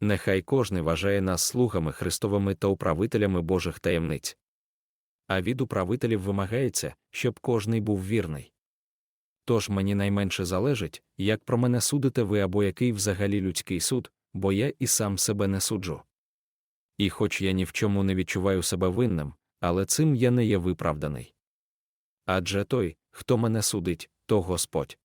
Нехай кожний вважає нас слугами Христовими та управителями Божих таємниць. А від управителів вимагається, щоб кожний був вірний. Тож мені найменше залежить, як про мене судите ви або який взагалі людський суд, бо я і сам себе не суджу. І хоч я ні в чому не відчуваю себе винним, але цим я не є виправданий. Адже той, хто мене судить, то Господь.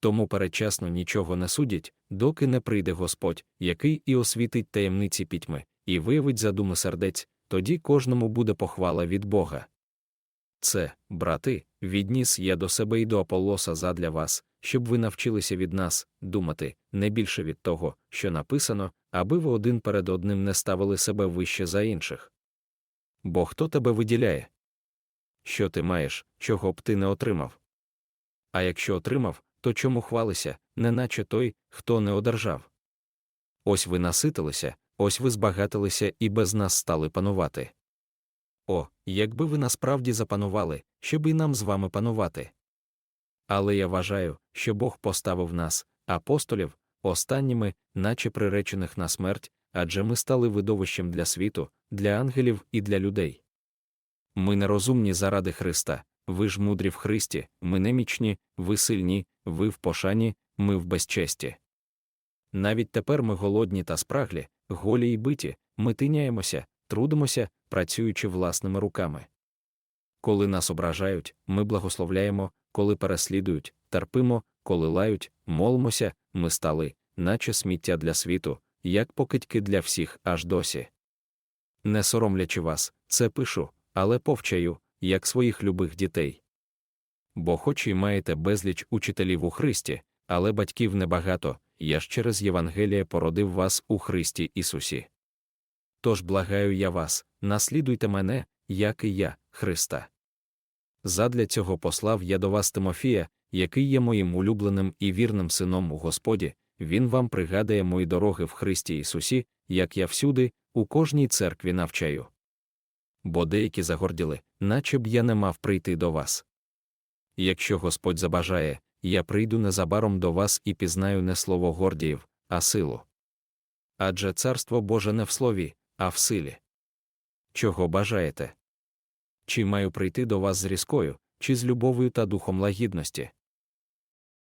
Тому передчасно нічого не судять, доки не прийде Господь, який і освітить таємниці пітьми, і виявить задуми сердець, тоді кожному буде похвала від Бога. Це, брати, відніс я до себе і до Аполлоса задля вас, щоб ви навчилися від нас думати не більше від того, що написано, аби ви один перед одним не ставили себе вище за інших. Бо хто тебе виділяє? Що ти маєш, чого б ти не отримав? А якщо отримав, то чому хвалися, неначе той, хто не одержав? Ось ви наситилися, ось ви збагатилися і без нас стали панувати. О, якби ви насправді запанували, щоб і нам з вами панувати. Але я вважаю, що Бог поставив нас, апостолів, останніми, наче приречених на смерть, адже ми стали видовищем для світу, для ангелів і для людей. Ми нерозумні заради Христа, ви ж мудрі в Христі, ми немічні, ви сильні, ви в пошані, ми в безчесті. Навіть тепер ми голодні та спраглі, голі й биті, ми тиняємося, трудимося, працюючи власними руками. Коли нас ображають, ми благословляємо, коли переслідують, терпимо, коли лають, молимося, ми стали, наче сміття для світу, як покидьки для всіх аж досі. Не соромлячи вас, це пишу, але повчаю, як своїх любих дітей. Бо хоч і маєте безліч учителів у Христі, але батьків небагато, я ж через Євангеліє породив вас у Христі Ісусі. Тож благаю я вас, наслідуйте мене, як і я, Христа. Задля цього послав я до вас Тимофія, який є моїм улюбленим і вірним сином у Господі, він вам пригадає мої дороги в Христі Ісусі, як я всюди, у кожній церкві навчаю. Бо деякі загорділи, наче б я не мав прийти до вас. Якщо Господь забажає, я прийду незабаром до вас і пізнаю не слово гордіїв, а силу. Адже царство Боже не в слові, а в силі. Чого бажаєте? Чи маю прийти до вас з різкою, чи з любов'ю та духом лагідності?